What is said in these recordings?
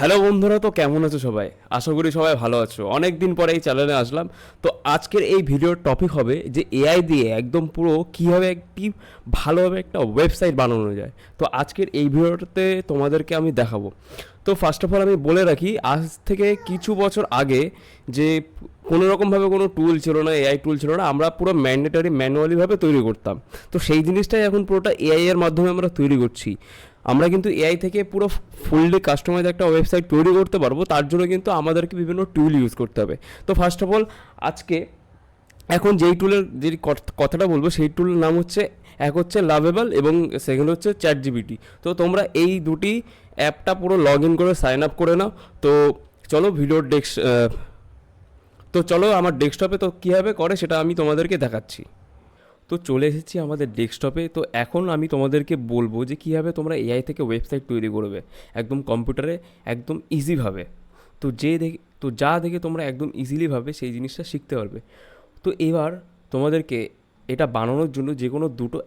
Hello বন্ধুরা, তো কেমন আছো সবাই? আশা করি সবাই ভালো আছো। অনেক দিন পরে এই চ্যানেলে আসলাম। তো আজকের এই ভিডিওর টপিক হবে যে এআই দিয়ে একদম পুরো কীভাবে একটি ভালোভাবে একটা ওয়েবসাইট বানানো যায়। তো আজকের এই ভিডিওটাতে তোমাদেরকে আমি দেখাবো। তো ফার্স্ট অফ অল আমি বলে রাখি, আজ থেকে কিছু বছর আগে যে কোনো রকমভাবে কোনো টুল ছিল না এআই টুল ছিল না, আমরা পুরো ম্যান্ডেটারি ম্যানুয়ালিভাবে তৈরি করতাম। তো সেই জিনিসটাই এখন পুরোটা এআই এর মাধ্যমে আমরা তৈরি করছি। আমরা কিন্তু এআই থেকে পুরো ফুললি কাস্টমাইজ একটা ওয়েবসাইট তৈরি করতে পারব, তার জন্য কিন্তু আমাদেরকে বিভিন্ন টুল ইউজ করতে হবে। তো ফার্স্ট অফ অল আজকে এখন যেই টুলের যে কথ- কথাটা বলব, সেই টুলের নাম হচ্ছে, এক হচ্ছে লাভেবল এবং সেকেন্ড হচ্ছে চ্যাট জিবিটি তো তোমরা এই দুটি অ্যাপটা পুরো লগ ইন করে সাইন আপ করে নাও। তো চলো ভিডিওর ডেস্ক তো চলো আমার ডেস্কটপে তো কীভাবে করে সেটা আমি তোমাদেরকে দেখাচ্ছি। তো চলে এসেছি আমাদের ডেস্কটপে। তো এখন আমি তোমাদেরকে বলব যে কীভাবে তোমরা এআই থেকে ওয়েবসাইট তৈরি করবে। একদম কম্পিউটারে একদম ইজিভাবে তো যে দেখে, তো যা দেখে তোমরা একদম ইজিলিভাবে সেই জিনিসটা শিখতে পারবে। তো এবার তোমাদেরকে এটা বানানোর জন্য যে কোনো দুটো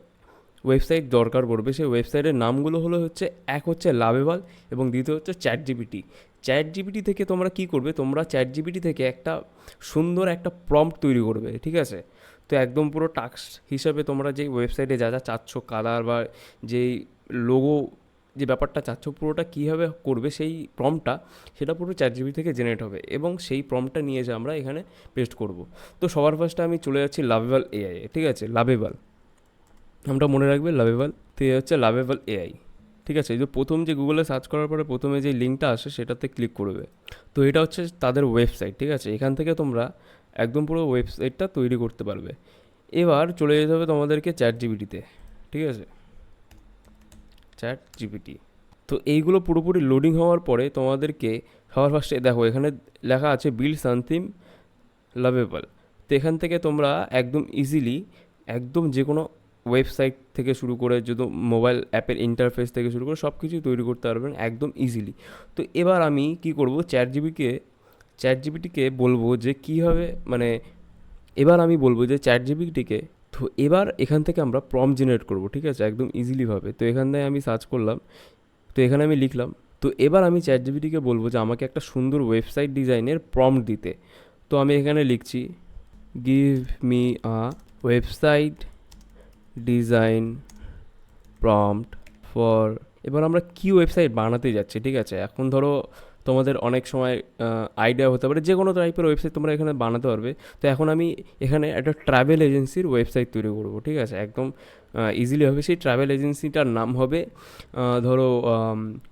ওয়েবসাইট দরকার পড়বে। সেই ওয়েবসাইটের নামগুলো হলো হচ্ছে, এক হচ্ছে লাভেবল এবং দ্বিতীয় হচ্ছে চ্যাট জিপিটি চ্যাট জিপিটি থেকে তোমরা কি করবে? তোমরা চ্যাট জিপিটি থেকে একটা সুন্দর একটা প্রম্পট তৈরি করবে, ঠিক আছে? তো একদম পুরো টাস্ক হিসাবে তোমরা যে ওয়েবসাইটে যা যা চাচ্ছ কালার বা যেই লোগো যে ব্যাপারটা চাচ্ছ, পুরোটা কীভাবে করবে সেই প্রমটা সেটা পুরো চ্যাট জিবি থেকে জেনারেট হবে এবং সেই প্রমটা নিয়ে এসে আমরা এখানে পেস্ট করব। তো সবার ফার্স্টে আমি চলে যাচ্ছি লাভেবল এআই ঠিক আছে? লাভেবল আমরা মনে রাখবে? লাভেবল তো এই হচ্ছে লাভেবল এআই ঠিক আছে? যে প্রথম যে গুগলে সার্চ করার পরে প্রথমে যে লিঙ্কটা আসে, সেটাতে ক্লিক করবে। তো এটা হচ্ছে তাদের ওয়েবসাইট ঠিক আছে? এখান থেকে তোমরা একদম পুরো ওয়েবসাইটটা তৈরি করতে পারবে। এবার চলে যেতে হবে তোমাদেরকে চ্যাট জিবিটিতে ঠিক আছে? চ্যাট জিপিটি তো এইগুলো পুরোপুরি লোডিং হওয়ার পরে তোমাদেরকে, সবার ফার্স্টে দেখো, এখানে লেখা আছে বিল সামথিং লাভেবল তো এখান থেকে তোমরা একদম ইজিলি একদম যে কোনো ওয়েবসাইট থেকে শুরু করে যদি মোবাইল অ্যাপের ইন্টারফেস থেকে শুরু করে সব কিছুই তৈরি করতে পারবেন একদম ইজিলি তো এবার আমি কি করব চ্যাট জিবিকে চ্যাট জিবিটিকে বলব যে কীভাবে মানে এবার আমি বলব যে চ্যাট জিবিটিকে তো এবার এখান থেকে আমরা প্রম জেনারেট করব, ঠিক আছে? একদম ইজিলিভাবে তো এখান থেকে আমি সার্চ করলাম, তো এখানে আমি লিখলাম, তো এবার আমি চ্যাট জিবিটিকে বলব যে আমাকে একটা সুন্দর ওয়েবসাইট ডিজাইনের প্রম দিতে। তো আমি এখানে লিখছি give me a website design prompt for এবার আমরা কি ওয়েবসাইট বানাতে যাচ্ছি, ঠিক আছে? এখন ধরো তোমাদের অনেক সময় আইডিয়া হতে পারে যে কোনো টাইপের ওয়েবসাইট তোমরা এখানে বানাতে পারবে। তো এখন আমি এখানে একটা ট্রাভেল এজেন্সির ওয়েবসাইট তৈরি করব, ঠিক আছে? একদম ইজিলি হবে। সেই ট্রাভেল এজেন্সিটার নাম হবে ধরো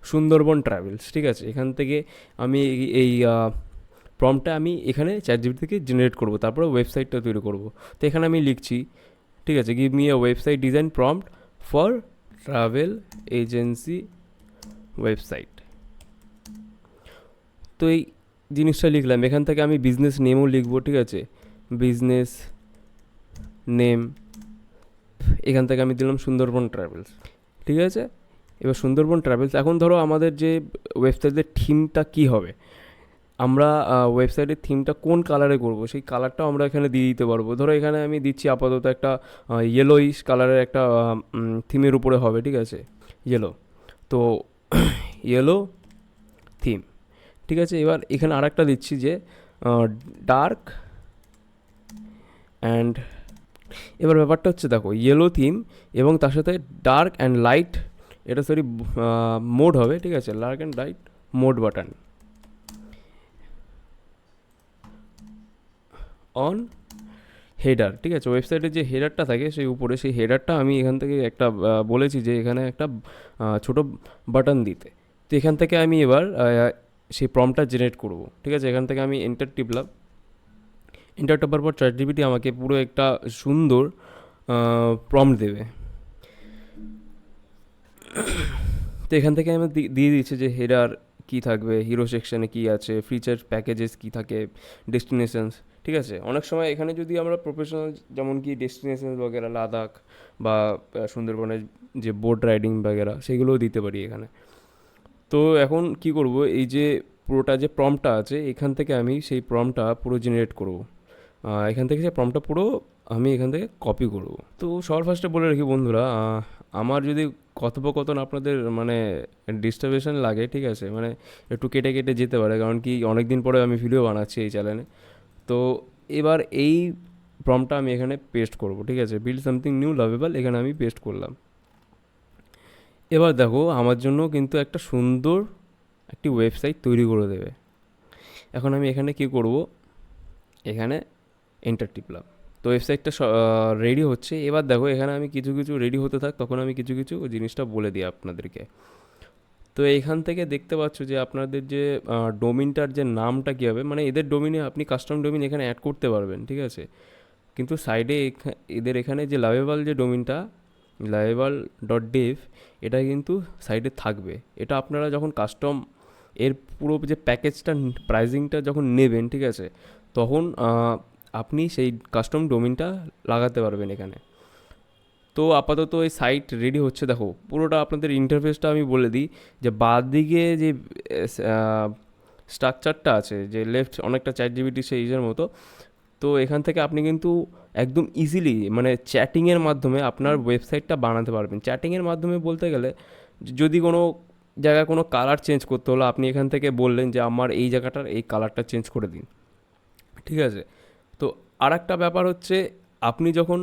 সুন্দরবন ট্রাভেলস ঠিক আছে? এখান থেকে আমি এই- প্রমটা আমি এখানে চ্যাট জিবি থেকে জেনারেট করব, তারপরে ওয়েবসাইটটা তৈরি করব। তো এখানে আমি লিখছি, ঠিক আছে? Give me a website design prompt for travel agency website তো এই জিনিসটা লিখলাম। এখান থেকে আমি বিজনেস নেমও লিখব, ঠিক আছে? বিজনেস নেম এখান থেকে আমি দিলাম সুন্দরবন ট্রাভেলস ঠিক আছে? এবার সুন্দরবন ট্রাভেলস এখন ধরো আমাদের যে ওয়েবসাইটের থিমটা কী হবে? আমরা ওয়েবসাইটের থিমটা কোন কালারে করব? সেই কালারটাও আমরা এখানে দিয়ে দিতে পারব। ধরো এখানে আমি দিচ্ছি আপাতত একটা ইয়েলোইশ কালারের একটা থিমের উপরে হবে, ঠিক আছে? ইয়েলো তো ইয়েলো থিম ঠিক আছে? এবার এখানে আরেকটা দিচ্ছি যে ডার্ক অ্যান্ড এবার ব্যাপারটা হচ্ছে দেখো ইয়েলো থিম এবং তার সাথে ডার্ক অ্যান্ড লাইট এটা সরি মোড হবে, ঠিক আছে? Dark and light mode button on header ঠিক আছে? ওয়েবসাইটের যে হেডারটা থাকে, সেই উপরে সেই হেডারটা আমি এখান থেকে একটা বলেছি যে এখানে একটা ছোট বাটন দিতে। তো এখান থেকে আমি এবার সেই প্রমটা জেনারেট করব। ঠিক আছে? এখান থেকে আমি এন্টার টিপলাম এন্টার টিপার পর জিপিটি আমাকে পুরো একটা সুন্দর প্রম দেবে। তো এখান থেকে আমি দিয়ে দিচ্ছি যে হেডার কী থাকবে হিরো সেকশানে কী আছে ফিচার প্যাকেজেস কী থাকে ডেস্টিনেশনস ঠিক আছে? অনেক সময় এখানে যদি আমরা প্রফেশনাল যেমন কি ডেস্টিনেশন বগেরা, লাদাখ বা সুন্দরবনের যে বোট রাইডিং বগেরা, সেগুলোও দিতে পারি এখানে। তো এখন কি করব? এই যে পুরোটা যে প্রমটা আছে, এখান থেকে আমি সেই প্রমটা পুরো জেনারেট করব। এখান থেকে সেই প্রমটা পুরো আমি এখান থেকে কপি করব। তো সবার ফার্স্টে বলে রাখি বন্ধুরা আমার যদি কথোপকথন আপনাদের মানে ডিস্টার্বেশন লাগে, ঠিক আছে? মানে একটু কেটে কেটে যেতে পারে, কারণ কি অনেক দিন পরে আমি ভিডিও বানাচ্ছি এই চ্যানেলে তো এবার এই প্রমটা আমি এখানে পেস্ট করব, ঠিক আছে? বিল্ড সামথিং নিউ লাভেবল এখানে আমি পেস্ট করলাম। এবার দেখো আমার জন্য কিন্তু একটা সুন্দর একটি ওয়েবসাইট তৈরি করে দেবে। এখন আমি এখানে কি করব? এখানে এন্টার টিপলাম। তো ওয়েবসাইটটা রেডি হচ্ছে। এবার দেখো এখানে আমি কিছু কিছু রেডি হতে থাক, তখন আমি কিছু কিছু জিনিসটা বলে দিই আপনাদেরকে। তো এইখান থেকে দেখতে পাচ্ছ যে আপনাদের যে ডোমিনটার যে নামটা কী হবে মানে এদের ডোমিনে আপনি কাস্টম ডোমিন এখানে অ্যাড করতে পারবেন, ঠিক আছে? কিন্তু সাইডে এদের এখানে যে লাভেবল যে ডোমিনটা লাভেবল ডট ডেভ এটা কিন্তু সাইডে থাকবে। এটা আপনারা যখন কাস্টম এর পুরো যে প্যাকেজটা প্রাইজিংটা যখন নেবেন, ঠিক আছে, তখন আপনি সেই কাস্টম ডোমিনটা লাগাতে পারবেন এখানে। তো আপাতত এই সাইট রেডি হচ্ছে। দেখো, পুরোটা আপনাদের ইন্টারফেসটা আমি বলে দিই যে দিকে যে স্ট্রাকচারটা আছে, যে লেফট অনেকটা চ্যাট জিবিটি সেই ইজের মতো তো এখান থেকে আপনি কিন্তু একদম ইজিলি মানে চ্যাটিংয়ের মাধ্যমে আপনার ওয়েবসাইটটা বানাতে পারবেন। চ্যাটিংয়ের মাধ্যমে বলতে গেলে যদি কোনো জায়গায় কোনো কালার চেঞ্জ করতে হলো আপনি এখান থেকে বললেন যে আমার এই জায়গাটার এই কালারটা চেঞ্জ করে দিন। ঠিক আছে? তো আর একটা ব্যাপার হচ্ছে আপনি যখন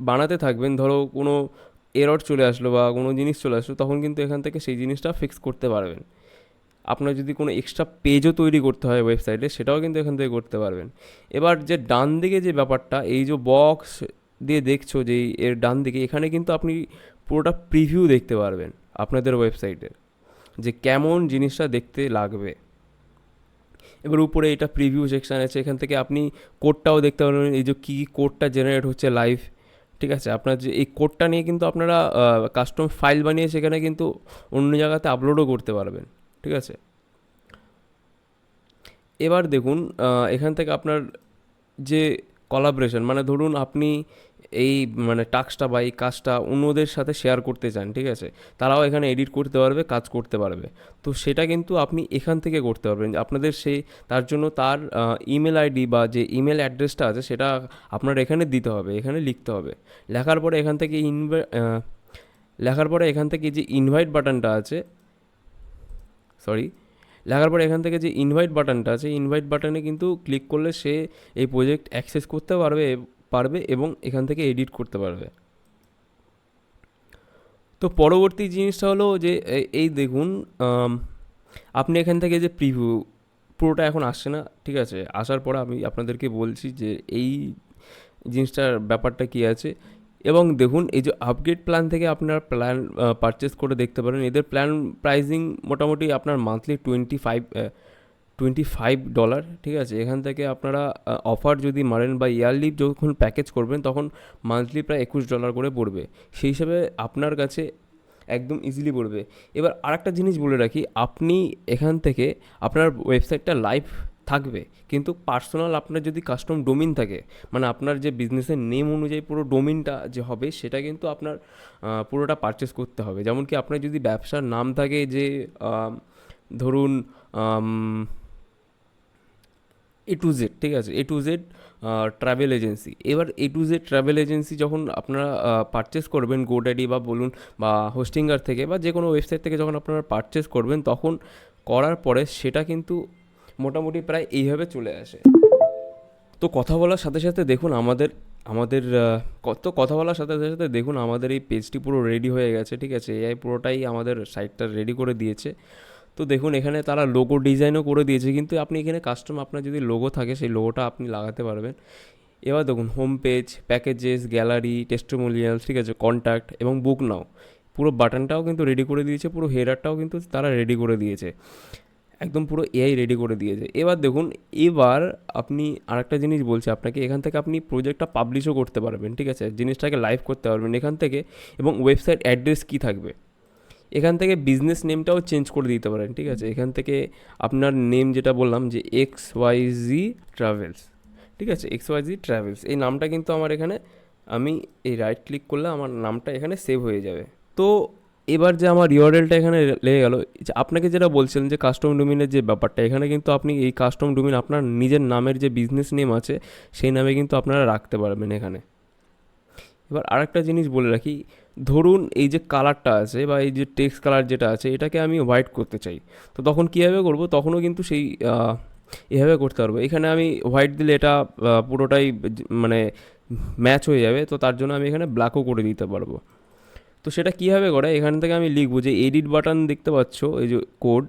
বানাতে থাকবেন ধরো কোনো এরর চলে আসলো বা কোনো জিনিস চলে আসলো তখন কিন্তু এখান থেকে সেই জিনিসটা ফিক্স করতে পারবেন। আপনার যদি কোনো এক্সট্রা পেজও তৈরি করতে হয় ওয়েবসাইটে সেটাও কিন্তু এখান থেকে করতে পারবেন। এবার যে ডান দিকে যে ব্যাপারটা, এই যে বক্স দিয়ে দেখছ যে এর ডান দিকে, এখানে কিন্তু আপনি পুরোটা প্রিভিউ দেখতে পারবেন আপনাদের ওয়েবসাইটের যে কেমন জিনিসটা দেখতে লাগবে। এবার উপরে এটা প্রিভিউ সেকশান আছে, এখান থেকে আপনি কোডটাও দেখতে পারবেন, এই যে কী কোডটা জেনারেট হচ্ছে লাইভ ঠিক আছে? আপনার যে এই কোডটা নিয়ে কিন্তু আপনারা কাস্টম ফাইল বানিয়ে সেখানে কিন্তু অন্য জায়গাতে আপলোডও করতে পারবেন। ঠিক আছে? এবার দেখুন এখান থেকে আপনার যে কলাবরেশন মানে ধরুন আপনি এই মানে টাস্কটা বা এই কাজটা অন্যদের সাথে শেয়ার করতে চান, ঠিক আছে? তারাও এখানে এডিট করতে পারবে, কাজ করতে পারবে। তো সেটা কিন্তু আপনি এখান থেকে করতে পারবেন। আপনাদের সেই তার জন্য তার ইমেল আইডি বা যে ইমেল অ্যাড্রেসটা আছে, সেটা আপনার এখানে দিতে হবে, এখানে লিখতে হবে। লেখার পরে এখান থেকে ইনভাই লেখার পরে এখান থেকে যে ইনভাইট বাটনটা আছে সরি লেখার পরে এখান থেকে যে ইনভাইট বাটনটা আছে ইনভাইট বাটনে কিন্তু ক্লিক করলে সে এই প্রজেক্ট অ্যাক্সেস করতে পারবে পারবে এবং এখান থেকে এডিট করতে পারবে। তো পরবর্তী জিনিসটা হলো যে এই দেখুন আপনি এখান থেকে যে প্রিভিউ পুরোটা এখন আসছে না, ঠিক আছে? আসার পরে আমি আপনাদেরকে বলছি যে এই জিনিসটার ব্যাপারটা কী আছে? এবং দেখুন, এই যে আপগ্রেড প্ল্যান থেকে আপনার প্ল্যান পারচেস করে দেখতে পারেন, এদের প্ল্যান প্রাইসিং মোটামুটি আপনার monthly twenty five twenty five dollar ঠিক আছে? এখান থেকে আপনারা অফার যদি মারেন বা ইয়ারলি যখন প্যাকেজ করবেন, তখন মান্থলি প্রায় একুশ ডলার করে পড়বে। সেই হিসাবে আপনার কাছে একদম ইজিলি পড়বে। এবার আরেকটা জিনিস বলে রাখি, আপনি এখান থেকে আপনার ওয়েবসাইটটা লাইভ থাকবে। কিন্তু পার্সোনাল আপনার যদি কাস্টম ডোমিন থাকে মানে আপনার যে বিজনেসের নেম অনুযায়ী পুরো ডোমিনটা যে হবে, সেটা কিন্তু আপনার পুরোটা পারচেস করতে হবে। যেমন কি আপনার যদি ব্যবসার নাম থাকে যে ধরুন এ টু জেড ঠিক আছে? A to Z travel agency এবার A to Z travel agency যখন আপনারা পারচেস করবেন গোড্যাডি বা বলুন, বা হোস্টিঙ্গার থেকে বা যে কোনো ওয়েবসাইট থেকে যখন আপনারা পারচেস করবেন, তখন করার পরে সেটা কিন্তু মোটামুটি প্রায় এইভাবে চলে আসে। তো কথা বলার সাথে সাথে দেখুন আমাদের আমাদের কত কথা বলার সাথে সাথে দেখুন আমাদের এই পেজটি পুরো রেডি হয়ে গেছে, ঠিক আছে? এআই পুরোটাই আমাদের সাইটটা রেডি করে দিয়েছে। তো দেখুন এখানে তারা লোগো ডিজাইনও করে দিয়েছে, কিন্তু আপনি এখানে কাস্টম আপনার যদি লোগো থাকে, সেই লোগোটা আপনি লাগাতে পারবেন। এবার দেখুন home page packages gallery testimonial ঠিক আছে? কন্ট্যাক্ট এবং বুক নাও পুরো বাটনটাও কিন্তু রেডি করে দিয়েছে, পুরো হেডারটাও কিন্তু তারা রেডি করে দিয়েছে। একদম পুরো এআই রেডি করে দিয়েছে। এবার দেখুন, এবার আপনি আরেকটা জিনিস বলছি আপনাকে, এখান থেকে আপনি প্রজেক্টটা পাবলিশও করতে পারবেন, ঠিক আছে? জিনিসটাকে লাইভ করতে পারবেন এখান থেকে এবং ওয়েবসাইট অ্যাড্রেস কী থাকবে? এখান থেকে বিজনেস নেমটাও চেঞ্জ করে দিতে পারেন, ঠিক আছে? এখান থেকে আপনার নেম যেটা বললাম যে এক্স ওয়াই জি ট্রাভেলস ঠিক আছে? এক্স ওয়াই জি ট্রাভেলস এই নামটা কিন্তু আমার এখানে আমি এই রাইট ক্লিক করলে আমার নামটা এখানে সেভ হয়ে যাবে। তো এবার যে আমার ইউআরএলটা এখানে লেগে গেল আপনাকে যেটা বলছিলেন যে কাস্টম ডোমিনের যে ব্যাপারটা, এখানে কিন্তু আপনি এই কাস্টম ডোমিন আপনার নিজের নামের যে বিজনেস নেম আছে, সেই নামে কিন্তু আপনারা রাখতে পারবেন এখানে। এবার আরেকটা জিনিস বলে রাখি, ধরুন এই যে কালারটা আছে বা এই যে টেক্সট কালার যেটা আছে, এটাকে আমি হোয়াইট করতে চাই। তো তখন কীভাবে করব? তখনও কিন্তু সেই এভাবে করতে পারব। এখানে আমি হোয়াইট দিলে এটা পুরোটাই মানে ম্যাচ হয়ে যাবে, তো তার জন্য আমি এখানে ব্ল্যাকও করে দিতে পারব। তো সেটা কীভাবে করে? এখান থেকে আমি লিখব যে এডিট বাটন দেখতে পাচ্ছ, এই যে কোড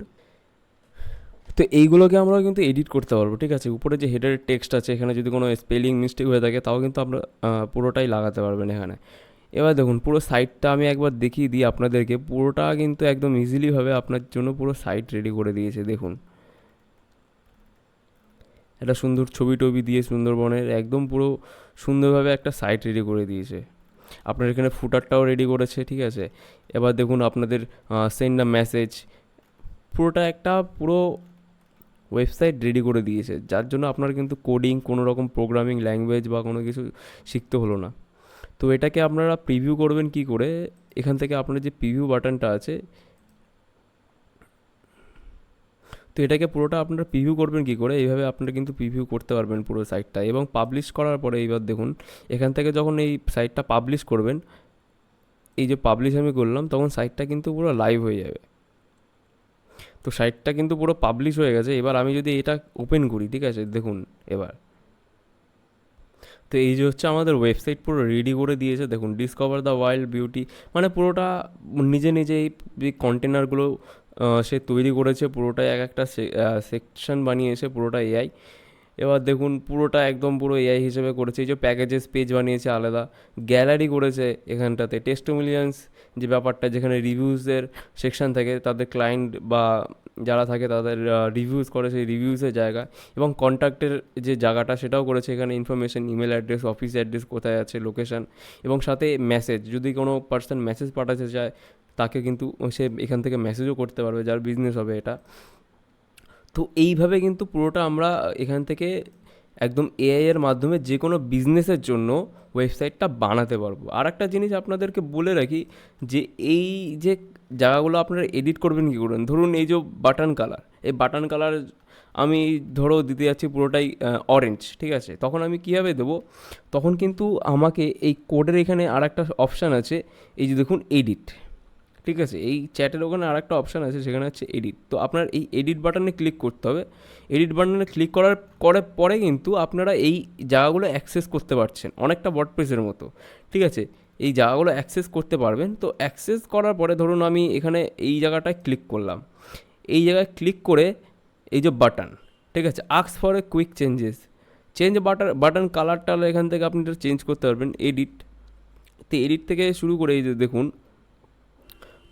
তো এইগুলোকে আমরা কিন্তু এডিট করতে পারব, ঠিক আছে? উপরে যে হেডারের টেক্সট আছে, এখানে যদি কোনো স্পেলিং মিস্টেক হয়ে থাকে, তাও কিন্তু আমরা পুরোটাই লাগাতে পারবেন এখানে। এবার দেখুন, পুরো সাইটটা আমি একবার দেখিয়ে দিই আপনাদেরকে। পুরোটা কিন্তু একদম ইজিলিভাবে আপনার জন্য পুরো সাইট রেডি করে দিয়েছে, দেখুন। একটা সুন্দর ছবি টবি দিয়ে সুন্দরবনের একদম পুরো সুন্দরভাবে একটা সাইট রেডি করে দিয়েছে। আপনার এখানে ফুটারটাও রেডি করেছে, ঠিক আছে? এবার দেখুন আপনাদের সেন্ড আ মেসেজ পুরোটা একটা পুরো ওয়েবসাইট রেডি করে দিয়েছে। যার জন্য আপনার কিন্তু কোডিং কোনো রকম প্রোগ্রামিং ল্যাঙ্গুয়েজ বা কোনো কিছু শিখতে হলো না। তো এটাকে আপনারা প্রিভিউ করবেন কি করে? এখান থেকে আপনার যে প্রিভিউ বাটনটা আছে তো এটাকে পুরোটা আপনারা প্রিভিউ করবেন কি করে? এইভাবে আপনারা কিন্তু প্রিভিউ করতে পারবেন পুরো সাইটটা এবং পাবলিশ করার পরে এইবার দেখুন, এখান থেকে যখন এই সাইটটা পাবলিশ করবেন, এই যে পাবলিশ আমি করলাম, তখন সাইটটা কিন্তু পুরো লাইভ হয়ে যাবে। তো সাইটটা কিন্তু পুরো পাবলিশ হয়ে গেছে। এবার আমি যদি এটা ওপেন করি, ঠিক আছে? দেখুন এবার। তো এই যে হচ্ছে আমাদের ওয়েবসাইট পুরো রেডি করে দিয়েছে। দেখুন ডিসকভার দ্য ওয়াইল্ড বিউটি মানে পুরোটা নিজে নিজেই কন্টেনারগুলো সে তৈরি করেছে পুরোটাই এক একটা সেকশন বানিয়েছে পুরোটা এআই এবার দেখুন পুরোটা একদম পুরো এআই হিসেবে করেছে। এই যে প্যাকেজেস পেজ বানিয়েছে আলাদা। গ্যালারি করেছে এখানটাতে। টেস্টোমিলিয়ান্স যে ব্যাপারটা, যেখানে রিভিউজের সেকশন থাকে, তাদের ক্লায়েন্ট বা যারা থাকে তাদের রিভিউজ করে সেই রিভিউজের জায়গা। এবং কন্ট্যাক্টের যে জায়গাটা, সেটাও করেছে এখানে information email address office address কোথায় আছে লোকেশান এবং সাথে মেসেজ যদি কোনো পার্সন মেসেজ পাঠাতে চায়, তাকে কিন্তু সে এখান থেকে মেসেজও করতে পারবে, যার বিজনেস হবে এটা। তো এইভাবে কিন্তু পুরোটা আমরা এখান থেকে একদম এআই এর মাধ্যমে যে কোনো বিজনেসের জন্য ওয়েবসাইটটা বানাতে পারব। আর একটা জিনিস আপনাদেরকে বলে রাখি যে এই যে জায়গাগুলো আপনারা এডিট করবেন কী করবেন? ধরুন এই যে বাটন কালার এই বাটন কালার আমি ধরো দিতে যাচ্ছি পুরোটাই অরেঞ্জ ঠিক আছে? তখন আমি কীভাবে দেবো? তখন কিন্তু আমাকে এই কোডের এখানে আর একটা অপশান আছে, এই যে দেখুন এডিট ঠিক আছে, এই চ্যাটের ওখানে আর একটা অপশান আছে, সেখানে হচ্ছে এডিট তো আপনার এই এডিট বাটনে ক্লিক করতে হবে। এডিট বাটনে ক্লিক করার করার পরে কিন্তু আপনারা এই জায়গাগুলো অ্যাক্সেস করতে পারছেন, অনেকটা ওয়ার্ডপ্রেসের মতো। ঠিক আছে, এই জায়গাগুলো অ্যাক্সেস করতে পারবেন। তো অ্যাক্সেস করার পরে ধরুন আমি এখানে এই জায়গাটায় ক্লিক করলাম। এই জায়গায় ক্লিক করে এই যে বাটন ঠিক আছে আক্স for a quick changes change button button colour টালার এখান থেকে আপনি এটা চেঞ্জ করতে পারবেন এডিট তো এডিট থেকে শুরু করে এই যে দেখুন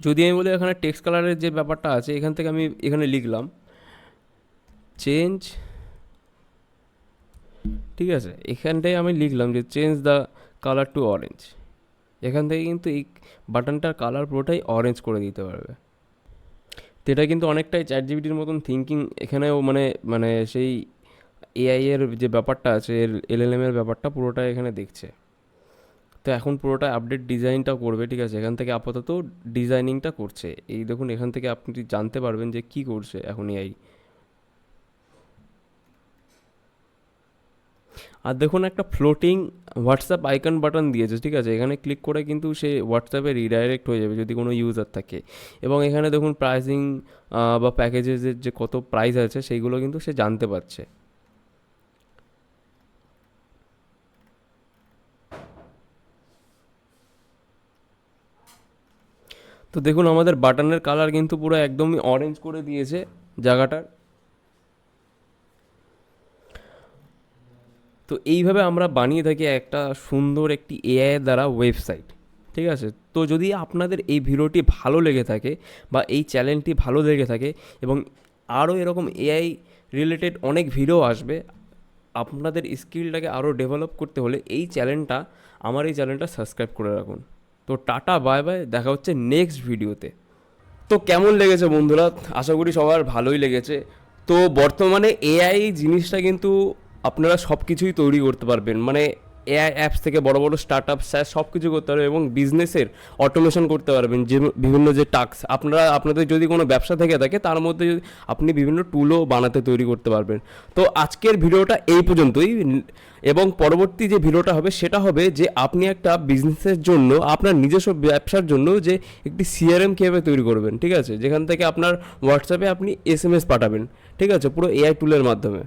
যদি আমি বলি এখানে টেক্সট কালারের যে ব্যাপারটা আছে, এখান থেকে আমি এখানে লিখলাম চেঞ্জ ঠিক আছে? এখানটায় আমি লিখলাম যে change the colour to orange এখান থেকে কিন্তু এই বাটনটার কালার পুরোটাই অরেঞ্জ করে দিতে পারবে। তো এটা কিন্তু অনেকটাই চ্যাট জিবিটির মতন থিঙ্কিং এখানেও মানে মানে সেই এআই এর যে ব্যাপারটা আছে, এর এলএলএম এর ব্যাপারটা পুরোটা এখানে দেখছে। তো এখন পুরোটা আপডেট ডিজাইনটা করবে, ঠিক আছে? এখান থেকে আপাতত ডিজাইনিংটা করছে। এই দেখুন, এখান থেকে আপনি জানতে পারবেন যে কি করছে এখন এআই আর দেখুন, একটা ফ্লোটিং হোয়াটসঅ্যাপ আইকন বাটন দিয়েছে, ঠিক আছে? এখানে ক্লিক করে কিন্তু সে হোয়াটসঅ্যাপে রিডাইরেক্ট হয়ে যাবে যদি কোনো ইউজার থাকে। এবং এখানে দেখুন প্রাইসিং বা প্যাকেজেসের যে কত প্রাইস আছে, সেইগুলো কিন্তু সে জানতে পারছে। তো দেখুন, আমাদের বাটনের কালার কিন্তু পুরো একদমই অরেঞ্জ করে দিয়েছে জায়গাটার। তো এইভাবে আমরা বানিয়ে থাকি একটা সুন্দর একটি এআই দ্বারা ওয়েবসাইট ঠিক আছে? তো যদি আপনাদের এই ভিডিওটি ভালো লেগে থাকে বা এই চ্যানেলটি ভালো লেগে থাকে এবং আরও এরকম এআই রিলেটেড অনেক ভিডিও আসবে, আপনাদের স্কিলটাকে আরও ডেভেলপ করতে হলে এই চ্যানেলটা আমার এই চ্যানেলটা সাবস্ক্রাইব করে রাখুন। তো টাটা বাই বাই দেখা হচ্ছে নেক্সট ভিডিওতে তো কেমন লেগেছে বন্ধুরা? আশা করি সবার ভালোই লেগেছে। তো বর্তমানে এআই জিনিসটা কিন্তু আপনারা সব কিছুই তৈরি করতে পারবেন। মানে এআই অ্যাপস থেকে বড় বড় স্টার্ট আপ সব কিছু করতে পারবেন এবং বিজনেসের অটোমেশন করতে পারবেন, যে বিভিন্ন যে টাস্ক আপনারা, আপনাদের যদি কোনো ব্যবসা থেকে থাকে, তার মধ্যে যদি আপনি বিভিন্ন টুলও বানাতে তৈরি করতে পারবেন। তো আজকের ভিডিওটা এই পর্যন্তই। এবং পরবর্তী যে ভিডিওটা হবে, সেটা হবে যে আপনি একটা বিজনেসের জন্য, আপনার নিজস্ব ব্যবসার জন্য যে একটি সিআরএম কীভাবে তৈরি করবেন, ঠিক আছে? যেখান থেকে আপনার হোয়াটসঅ্যাপে আপনি এস এম এস পাঠাবেন, ঠিক আছে? পুরো এআই টুলের মাধ্যমে।